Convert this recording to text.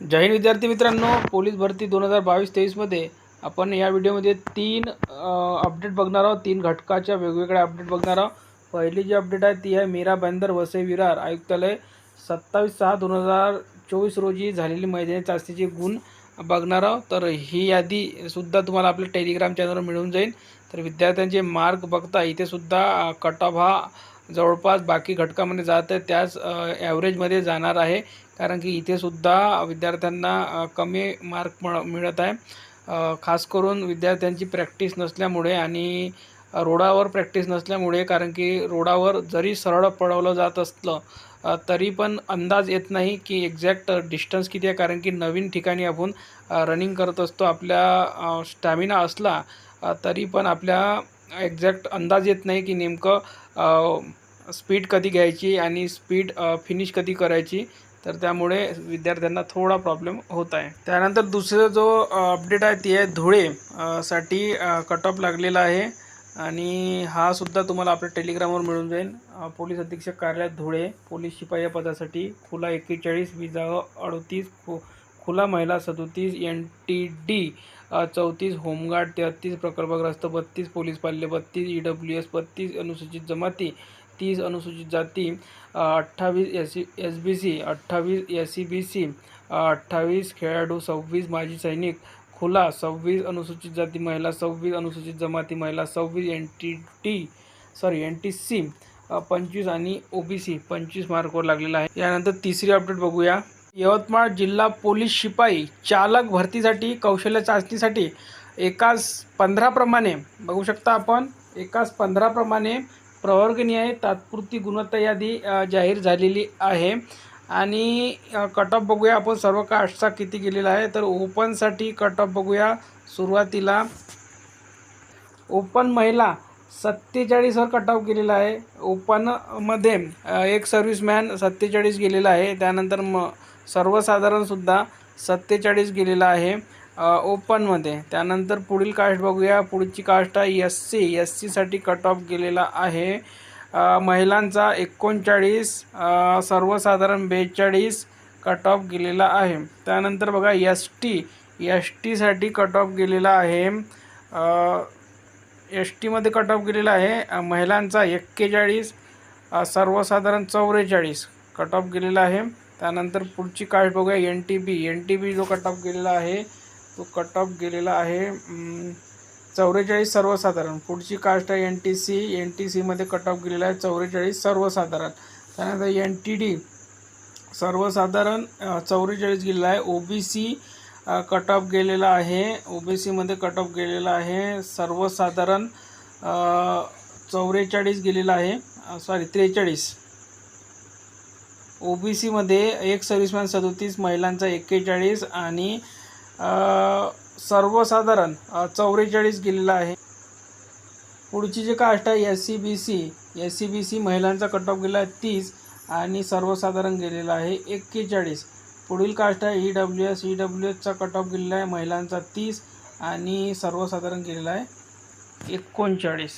जय हिंद विद्यार्थी मित्रांनो पोलीस भरती दोन हजार बावीस तेवीसमध्ये आपण या व्हिडिओमध्ये तीन अपडेट बघणार आहोत. तीन घटकाच्या वेगवेगळ्या अपडेट बघणार आहोत. पहिली जी अपडेट आहे ती आहे मीरा बंदर वसई विरार आयुक्तालय. सत्तावीस सहा दोन हजार चोवीस रोजी झालेली मैदानी चाचणीचे गुण बघणार आहोत. तर ही यादीसुद्धा तुम्हाला आपल्या टेलिग्राम चॅनलवर मिळून जाईल. तर विद्यार्थ्यांचे मार्क बघता इथेसुद्धा कट ऑफ हा जवळपास बाकी घटकामध्ये जात आहे त्याच ॲव्हरेजमध्ये जाणार आहे. कारण की इथेसुद्धा विद्यार्थ्यांना कमी मार्क म मिळत आहे. खास करून विद्यार्थ्यांची प्रॅक्टिस नसल्यामुळे आणि रोडावर प्रॅक्टिस नसल्यामुळे कारण की रोडावर जरी सरळ पळवलं जात असलं तरी पण अंदाज येत नाही की एक्झॅक्ट डिस्टन्स किती आहे. कारण की नवीन ठिकाणी आपण रनिंग करत असतो. आपल्या स्टॅमिना असला तरी पण आपल्या एक्झॅक्ट अंदाज येत नाही की नेमकं स्पीड कधी घ्यायची आणि स्पीड फिनिश कधी करायची. तर त्यामुळे विद्यार्थ्यांना थोडा प्रॉब्लेम होत आहे. त्यानंतर दुसरा जो अपडेट आहे ती आहे धुळे साठी कट ऑफ लागलेला आहे. आणि हा सुद्धा तुम्हाला आपल्या टेलिग्रामवर मिळून जाईल. पोलीस अधीक्षक कार्यालय धुळे पोलीस शिपाई पदासाठी खुला एक्केचाळीस विजा अडतीस खु खुला महिला सदोतीस एन टी डी चौतीस होमगार्ड तेहत्तीस प्रकल्पग्रस्त बत्तीस पोलीस पाल्य बत्तीस ई डब्ल्यू एस बत्तीस अनुसूचित जमाती तीस अनुसूचित जाती अठ्ठावीस S C S B C अठ्ठावीस एस सी बी सी अठ्ठावीस खेळाडू सव्वीस माजी सैनिक खुला सव्वीस अनुसूचित जाती महिला सव्वीस अनुसूचित जमाती महिला सव्वीस N T T sorry N T C पंचवीस आणि ओ बी सी पंचवीस मार्कवर लागलेला आहे. यानंतर तिसरी अपडेट बघूया. यवतमाळ जिल्हा पोलीस शिपाई चालक भरतीसाठी कौशल्य चाचणीसाठी एकाच पंधराप्रमाणे बघू शकता आपण एकाच पंधराप्रमाणे प्रवर्गनीय तात्पुरती गुणवत्ता यादी जाहीर झालेली आहे. आणि कट ऑफ बघूया आपण. सर्व कास्टचा किती गेलेला आहे? तर ओपनसाठी कट ऑफ बघूया सुरुवातीला. ओपन महिला सत्तेचाळीसवर कट ऑफ गेलेला आहे. ओपनमध्ये एक सर्व्हिसमॅन सत्तेचाळीस गेलेला आहे. त्यानंतर म सर्वसाधारणसुद्धा सत्तेचाळीस गेलेला आहे ओपनमध्ये त्यानंतर पुढील कास्ट बघूया. पुढची कास्ट आहे एस सी एस सीसाठी कट ऑफ गेलेला आहे. महिलांचा एकोणचाळीस सर्वसाधारण बेचाळीस कट ऑफ गेलेला आहे. त्यानंतर बघा एस टी एस टीसाठी कट ऑफ गेलेला आहे. एस टीमध्ये कट ऑफ गेलेला आहे. महिलांचा एक्केचाळीस सर्वसाधारण चौवेचाळीस कट ऑफ गेलेला आहे. त्यानंतर पुढची कास्ट बघूया. N T B N T B जो कट ऑफ गेलेला आहे तो कट ऑफ गेलेला आहे चौवेचाळीस सर्वसाधारण. पुढची कास्ट आहे N T C N T सीमध्ये कट ऑफ गेलेला आहे चौवेचाळीस सर्वसाधारण. त्यानंतर एन टी डी सर्वसाधारण चौवेचाळीस गेलेला आहे. O B C cut off गेलेला आहे. ओ बी सीमध्ये कट ऑफ गेलेला आहे. सर्वसाधारण चौवेचाळीस गेलेला आहे. सॉरी त्रेचाळीस. ओ बी सीमध्ये एक सर्व्हिसमॅन सदोतीस महिलांचा एक्केचाळीस आणि सर्वसाधारण चौवेचाळीस गेलेला आहे. पुढची जी कास्ट आहे S C B C S C B C महिलांचा कट ऑफ गेला आहे तीस आणि सर्वसाधारण गेलेला आहे एक्केचाळीस. पुढील कास्ट आहे E W S E W एसचा cut off गेलेला आहे महिलांचा तीस आणि सर्वसाधारण गेलेला आहे एकोणचाळीस.